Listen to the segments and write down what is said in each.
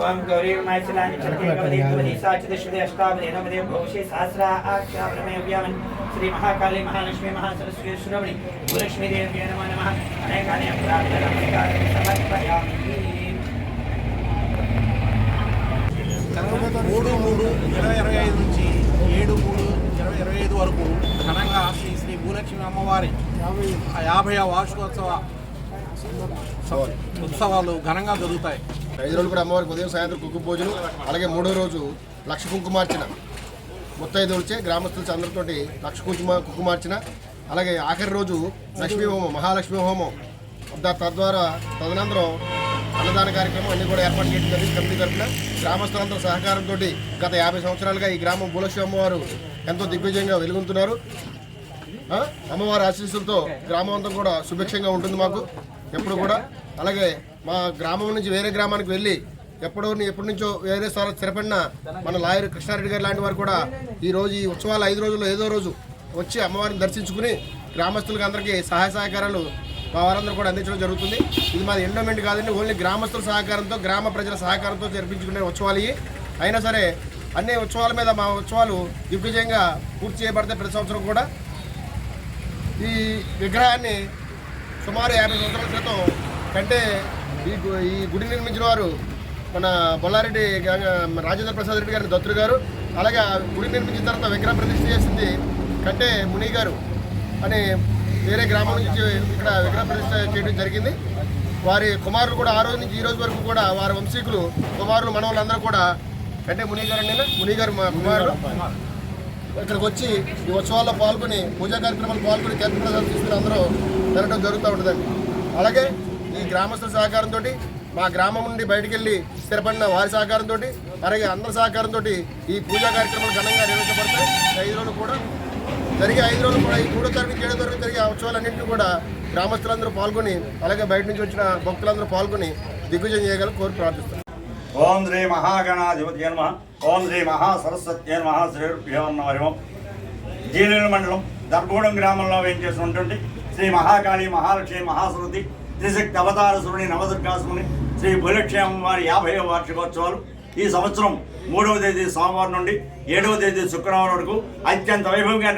ఓం గౌరీ మైథిలాని చలకే గవదే గవదే సాచిదశ్వదే అష్టావదే నవదే భోషే సహస్రా ఆక్షావరమే వ్యామన్ శ్రీ మహాకాళీ మహాలక్ష్మి మహాసరస్వతి శ్రవణి భూలక్ష్మీ దేవి నమో నమః అనేకానే ప్రార్థన మూడు మూడు ఇరవై ఇరవై ఐదు నుంచి ఏడు మూడు ఇరవై ఇరవై ఐదు వరకు ఘనంగా శ్రీ శ్రీ భూలక్ష్మి అమ్మవారి యాభై వార్షికోత్సవ ఉత్సవాలు ఘనంగా జరుగుతాయి. ఐదు రోజులు కూడా అమ్మవారికి ఉదయం సాయంత్రం కుక్కు భోజనం అలాగే మూడో రోజు లక్ష కుంకుమార్చన. ముత్తైదువులచే గ్రామస్తుల అందరితోటి లక్ష కుంకుమ కుంకుమార్చన అలాగే ఆఖరి రోజు లక్ష్మీ హోమం మహాలక్ష్మీ హోమం. దా- తద్వారా తదనంతరం అన్నదాన కార్యక్రమం అన్ని కూడా ఏర్పాటు చేయడం జరిగింది. కమిటీ తరఫున గ్రామస్తులందరూ సహకారంతో గత యాభై సంవత్సరాలుగా ఈ గ్రామం భూలక్ష్మి అమ్మవారు ఎంతో దిగ్విజయంగా వెలుగుతున్నారు అమ్మవారి ఆశీస్సులతో గ్రామం అంతా కూడా సుభిక్షంగా ఉంటుంది మాకు. ఎప్పుడు కూడా. అలాగే మా గ్రామం నుంచి వేరే గ్రామానికి వెళ్ళి ఎప్పుడో ఎప్పటి నుంచో వేరే స్థలం స్థిరపడిన మన లాయర్ కృష్ణారెడ్డి గారు లాంటి వారు కూడా ఈ రోజు ఈ ఉత్సవాలు ఐదు రోజుల్లో ఏదో రోజు వచ్చి అమ్మవారిని దర్శించుకుని గ్రామస్తులకు అందరికీ సహాయ సహకారాలు మా వారందరూ కూడా అందించడం జరుగుతుంది. ఇది మాది ఎండోమెంట్ కాదండి ఓన్లీ గ్రామస్తుల సహకారంతో గ్రామ ప్రజల సహకారంతో జరిపించుకునే ఉత్సవాలు అయినా సరే అన్ని ఉత్సవాల మీద మా ఉత్సవాలు దిగ్విజయంగా పూర్తి చేయబడతాయి ప్రతి సంవత్సరం కూడా. ఈ విగ్రహాన్ని సుమారు యాభై సంవత్సరాల క్రితం కంటే ఈ ఈ గుడి నిర్మించిన వారు మన బొల్లారెడ్డి రాజేంద్ర ప్రసాద్ రెడ్డి గారి దత్తుడు గారు అలాగే ఆ గుడి నిర్మించిన తర్వాత విగ్రహ ప్రతిష్ఠ చేసింది కంటే ముని గారు అని వేరే గ్రామం నుంచి ఇక్కడ విగ్రహ ప్రతిష్ఠ చేయడం జరిగింది. వారి కుమారులు కూడా ఆ రోజు నుంచి ఈ రోజు వరకు కూడా వారి వంశీకులు కుమారులు మనవాళ్ళందరూ కూడా కంటే ముని గారు అండి ముని గారు మా కుమారుడు ఇక్కడికి వచ్చి ఈ ఉత్సవాల్లో పాల్గొని పూజా కార్యక్రమాలు పాల్గొని తీర్థ ప్రసాదం తీసుకుని అందరూ తినడం జరుగుతూ ఉంటుందండి. అలాగే ఈ గ్రామస్తుల సహకారంతో మా గ్రామం నుండి బయటికి వెళ్ళి స్థిరపడిన వారి సహకారంతో అలాగే అందరి సహకారంతో ఈ పూజా కార్యక్రమాలు ఘనంగా నిర్వహించబడతాయి. ఐదు రోజులు కూడా జరిగే ఐదు రోజులు కూడా ఈ మూడో తరగతి ఏడో తరగతి జరిగే ఉత్సవాలన్నింటినీ కూడా గ్రామస్తులందరూ పాల్గొని అలాగే బయట నుంచి వచ్చిన భక్తులందరూ పాల్గొని దిగ్విజయం చేయగల కోరి ప్రార్థిస్తారు ఓం శ్రీ మహాగణాధిపతి నమ ఓం శ్రీ మహాసరస్వతి నమ శ్రీభ్యో నమ జీలేరు మండలం దర్భూడం గ్రామంలో వేయించేసినటువంటి శ్రీ మహాకాళి మహాలక్ష్మి మహాసరస్వతి త్రిశక్తి అవతారసురుని నవదుర్గాసురుని శ్రీ భూలక్ష్మి వారి యాభై వార్షికోత్సవాలు. ఈ సంవత్సరం మూడవ తేదీ సోమవారం నుండి ఏడవ తేదీ శుక్రవారం వరకు అత్యంత వైభవంగా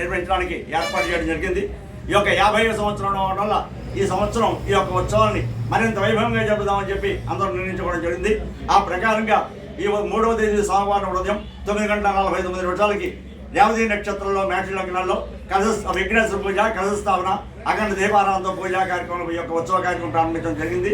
నిర్వహించడానికి ఏర్పాటు చేయడం జరిగింది. ఈ యొక్క యాభై సంవత్సరం వల్ల ఈ సంవత్సరం ఈ యొక్క ఉత్సవాన్ని మరింత వైభవంగా జరుపుదామని చెప్పి అందరూ నిర్ణయించుకోవడం జరిగింది. ఆ ప్రకారంగా ఈ మూడవ తేదీ సోమవారం ఉదయం తొమ్మిది గంటల నలభై తొమ్మిది నిమిషాలకి రేవతి నక్షత్రంలో మేష లగ్నాల్లో కలశ విఘ్నేశ్వర పూజ కలశ స్థాపన అఖండ దీపారాధన పూజా కార్యక్రమం ఈ యొక్క ఉత్సవ కార్యక్రమం ప్రారంభించడం జరిగింది.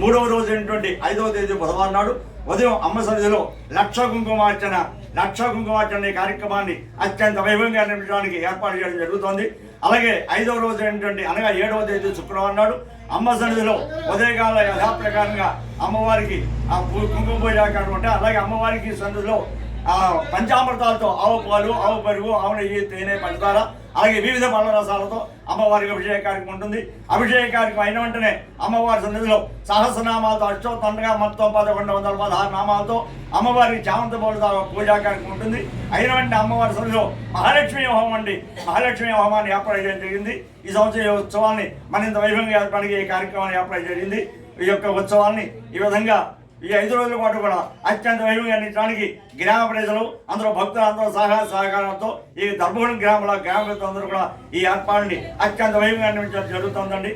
మూడవ రోజు అయినటువంటి ఐదవ తేదీ బుధవారం నాడు ఉదయం అమ్మ సన్నిధిలో లక్ష కుంకుమార్చన లక్ష కుంకుమార్చన కార్యక్రమాన్ని అత్యంత వైభవంగా నిర్మించడానికి ఏర్పాటు చేయడం జరుగుతోంది. అలాగే ఐదవ రోజు ఏంటంటే అనగా ఏడవ తేదీ శుక్రవారం నాడు అమ్మ సన్నిధిలో ఉదయకాల యథాప్రకారంగా అమ్మవారికి ఆ కుంకుమ పూజ అలాగే అమ్మవారికి సన్నిధిలో పంచామృతాలతో ఆవు పాలు ఆవు పెరుగు ఆవు నెయ్యి తేనె పంచదార అలాగే వివిధ పళ్ళ రసాలతో అమ్మవారికి అభిషేక కార్యక్రమం ఉంటుంది. అభిషేక కార్యక్రమం అయిన వెంటనే అమ్మవారి సన్నిధిలో సహస్రనామాలతో అష్టోత్తండగా మొత్తం పదకొండు వందల పదహారు నామాలతో అమ్మవారికి చామంత పూలతో పూజా కార్యక్రమం ఉంటుంది. అయిన వెంటనే అమ్మవారి సన్నిధిలో మహాలక్ష్మి హోమం అండి. మహాలక్ష్మి హోమాన్ని ఏర్పాటు చేయడం జరిగింది. ఈ సంవత్సరం ఉత్సవాన్ని మరింత వైభవంగా ఏర్పాటు ఈ కార్యక్రమాన్ని ఏర్పాటు జరిగింది. ఈ యొక్క ఉత్సవాన్ని ఈ విధంగా ఈ ఐదు రోజుల పాటు కూడా అత్యంత వైభవంగా అందించడానికి గ్రామ ప్రజలు అందరూ భక్తులు అందరూ సహాయ సహకారంతో ఈ ధర్మగూడెం గ్రామంలో గ్రామ ప్రజలందరూ కూడా ఈ ఏర్పాటుని అత్యంత వైభవంగా నిర్మించడం జరుగుతుందండి.